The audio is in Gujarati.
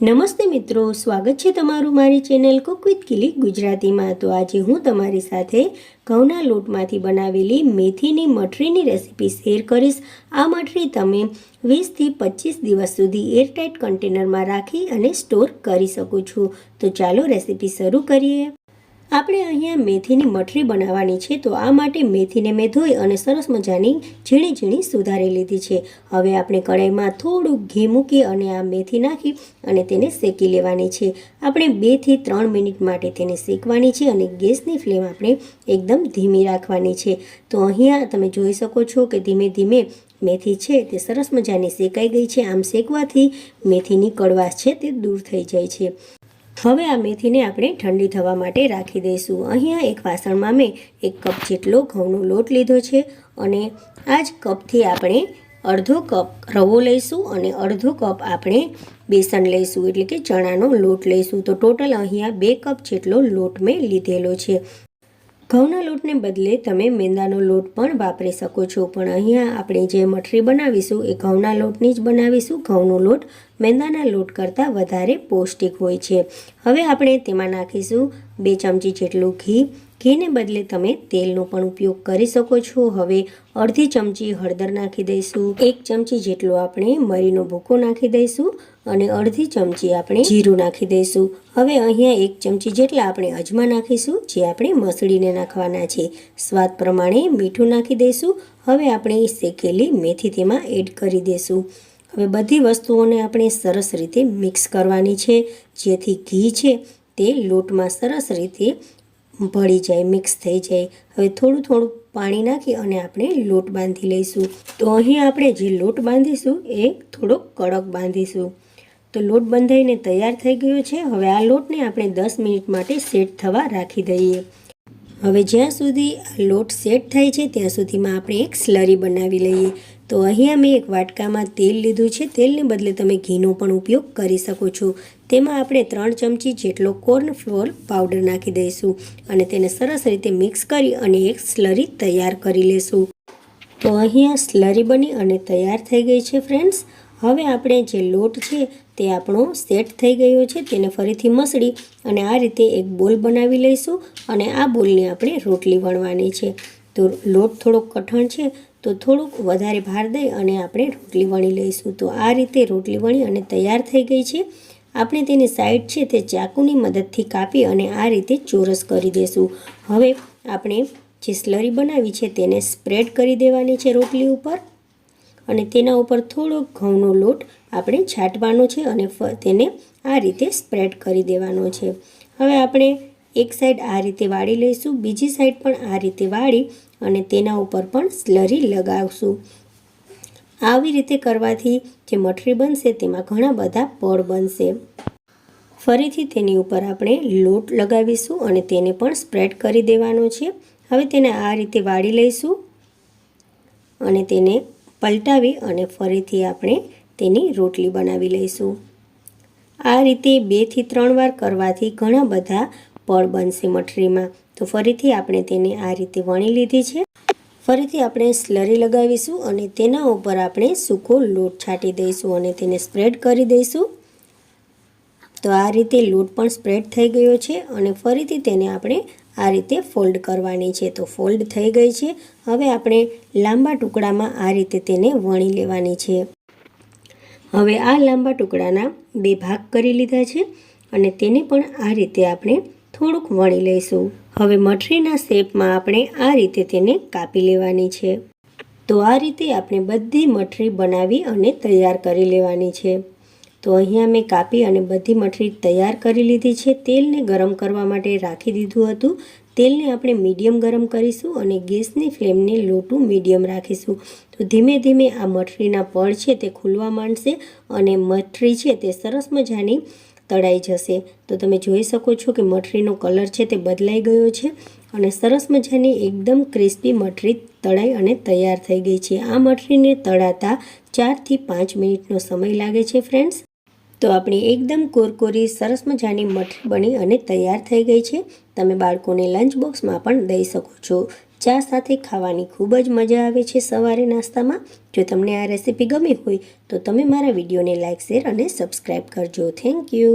નમસ્તે મિત્રો, સ્વાગત છે તમારું મારી ચેનલ કુક વિથ કિલી ગુજરાતીમાં. તો આજે હું તમારી સાથે ઘઉંના લોટમાંથી બનાવેલી મેથીની મઠરીની રેસીપી શેર કરીશ. આ મઠરી તમે વીસથી પચીસ દિવસ સુધી એરટાઇટ કન્ટેનરમાં રાખી અને સ્ટોર કરી શકો છો. તો ચાલો રેસીપી શરૂ કરીએ. આપણે અહીંયા મેથીની મઠરી બનાવવાની છે, તો આ માટે મેથીને મેં ધોઈ અને સરસ મજાની ઝીણી ઝીણી સુધારી લીધી છે. હવે આપણે કઢાઈમાં થોડું ઘી મૂકી અને આ મેથી નાખી અને તેને શેકી લેવાની છે. આપણે બેથી ત્રણ મિનિટ માટે તેને શેકવાની છે અને ગેસની ફ્લેમ આપણે એકદમ ધીમી રાખવાની છે. તો અહીંયા તમે જોઈ શકો છો કે ધીમે ધીમે મેથી છે તે સરસ મજાની શેકાઈ ગઈ છે. આમ શેકવાથી મેથીની કડવાશ છે તે દૂર થઈ જાય છે. હવે આ મેથીને આપણે ઠંડી થવા માટે રાખી દઈશું. અહીંયા એક વાસણમાં મેં એક કપ જેટલો ઘઉંનો લોટ લીધો છે અને આ જ કપથી આપણે અડધો કપ રવો લઈશું અને અડધો કપ આપણે બેસન લઈશું, એટલે કે ચણાનો લોટ લઈશું. તો ટોટલ અહીંયા બે કપ જેટલો લોટ મેં લીધેલો છે. ઘઉંના લોટને બદલે તમે મેંદાનો લોટ પણ વાપરી શકો છો. પણ અહીંયા આપણે જે મઠરી બનાવીશું એ ઘઉંના લોટની જ બનાવીશું. ઘઉંનો લોટ મેંદાના લોટ કરતાં વધારે પૌષ્ટિક હોય છે. હવે આપણે તેમાં નાખીશું બે ચમચી જેટલું ઘી ઘીને બદલે તમે તેલનો પણ ઉપયોગ કરી શકો છો? હવે અડધી ચમચી હળદર નાખી દઈશું, એક ચમચી જેટલો આપણે મરીનો ભૂકો નાખી દઈશું અને અડધી ચમચી આપણે જીરું નાખી દઈશું. હવે અહીંયા એક ચમચી જેટલા આપણે અજમા નાખીશું, જે આપણે મસળીને નાખવાના છે. સ્વાદ પ્રમાણે મીઠું નાખી દઈશું. હવે આપણે શેકેલી મેથી તેમાં એડ કરી દઈશું. હવે બધી વસ્તુઓને આપણે સરસ રીતે મિક્સ કરવાની છે. જેથી ઘી છે તે લોટમાં સરસ રીતે ભળી જાય મિક્સ થઈ જાય. હવે થોડું થોડું પાણી નાખી અને આપણે લોટ બાંધી લઈશું. તો અહીં આપણે જે લોટ બાંધીશું એ થોડોક કડક બાંધીશું. તો લોટ બંધાઈને તૈયાર થઈ ગયો છે. હવે આ લોટને આપણે દસ મિનિટ માટે સેટ થવા રાખી દઈએ. હવે જ્યાં સુધી લોટ સેટ થાય છે, ત્યાં સુધીમાં આપણે એક સ્લરી બનાવી લઈએ. તો અહીંયા મેં એક વાટકામાં તેલ લીધું છે. તેલને બદલે તમે ઘીનો પણ ઉપયોગ કરી શકો છો. તેમાં આપણે ત્રણ ચમચી જેટલો કોર્ન ફ્લોર પાવડર નાખી દઈશું અને તેને સરસ રીતે મિક્સ કરી અને એક સ્લરી તૈયાર કરી લેશું. તો અહીંયા સ્લરી બની અને તૈયાર થઈ ગઈ છે ફ્રેન્ડ્સ. હવે આપણે જે લોટ છે તે આપણો સેટ થઈ ગયો છે. તેને ફરીથી મસળી અને આ રીતે એક બોલ બનાવી લઈશું અને આ બોલને આપણે રોટલી વણવાની છે. તો લોટ થોડોક કઠણ છે તો થોડુંક વધારે ભાર દઈ અને આપણે રોટલી વણી લઈશું. તો આ રીતે રોટલી વણી અને તૈયાર થઈ ગઈ છે. આપણે તેની સાઈડ છે તે ચાકુની મદદથી કાપી અને આ રીતે ચોરસ કરી દઈશું હવે આપણે જે સ્લરી બનાવી છે તેને સ્પ્રેડ કરી દેવાની છે રોટલી ઉપર. અને તેના ઉપર થોડો ઘઉંનો લોટ આપણે છાંટવાનો છે અને તેને આ રીતે સ્પ્રેડ કરી દેવાનો છે. હવે આપણે એક સાઈડ આ રીતે વાળી લઈશું, બીજી સાઈડ પણ આ રીતે વાળી અને તેના ઉપર પણ સ્લરી લગાવશું. આવી રીતે કરવાથી જે મઠરી બનશે તેમાં ઘણા બધા પડ બનશે. ફરીથી તેની ઉપર આપણે લોટ લગાવીશું અને તેને પણ સ્પ્રેડ કરી દેવાનો છે. હવે તેને આ રીતે વાળી લઈશું અને તેને પલટાવી અને ફરીથી આપણે તેની રોટલી બનાવી લઈશું. આ રીતે બેથી ત્રણ વાર કરવાથી ઘણા બધા પડ બનશે મઠરીમાં. તો ફરીથી આપણે તેને આ રીતે વણી લીધી છે. ફરીથી આપણે સ્લરી લગાવીશું અને તેના ઉપર આપણે સૂકો લોટ છાંટી દઈશું અને તેને સ્પ્રેડ કરી દઈશું. તો આ રીતે લોટ પણ સ્પ્રેડ થઈ ગયો છે અને ફરીથી તેને આપણે આ રીતે ફોલ્ડ કરવાની છે. તો ફોલ્ડ થઈ ગઈ છે. હવે આપણે લાંબા ટુકડામાં આ રીતે તેને વણી લેવાની છે. હવે આ લાંબા ટુકડાના બે ભાગ કરી લીધા છે અને તેને પણ આ રીતે આપણે થોડુંક વણી લઈશું. હવે મઠરીના શેપમાં આપણે આ રીતે તેને કાપી લેવાની છે. તો આ રીતે આપણે બધી મઠરી બનાવી અને તૈયાર કરી લેવાની છે. તો અહીંયા મેં કાપી અને બધી મઠરી તૈયાર કરી લીધી છે. તેલને ગરમ કરવા માટે રાખી દીધું હતું. તેલને આપણે મીડિયમ ગરમ કરીશું અને ગેસની ફ્લેમને લોટું મીડિયમ રાખીશું. તો ધીમે ધીમે આ મઠરીના પળ છે તે ખુલવા માંડશે અને મઠરી છે તે સરસ મજાની તળાઈ જશે. તો તમે જોઈ શકો છો કે મઠરીનો કલર છે તે બદલાઈ ગયો છે અને સરસ મજાની એકદમ ક્રિસ્પી મઠરી તળાઈ અને તૈયાર થઈ ગઈ છે. આ મઠરીને તળાતા ચારથી પાંચ મિનિટનો સમય લાગે છે ફ્રેન્ડ્સ તો આપણી એકદમ કોરકોરી, સરસ મજાની મઠરી બની અને તૈયાર થઈ ગઈ છે. તમે બાળકોને લંચ બોક્સમાં પણ દઈ શકો છો. ચા સાથે ખાવાની ખૂબ જ મજા આવે છે સવારે નાસ્તામાં. જો તમને આ રેસીપી ગમી હોય તો તમે મારા વિડીયોને લાઇક શેર અને સબસ્ક્રાઈબ કરજો. Thank you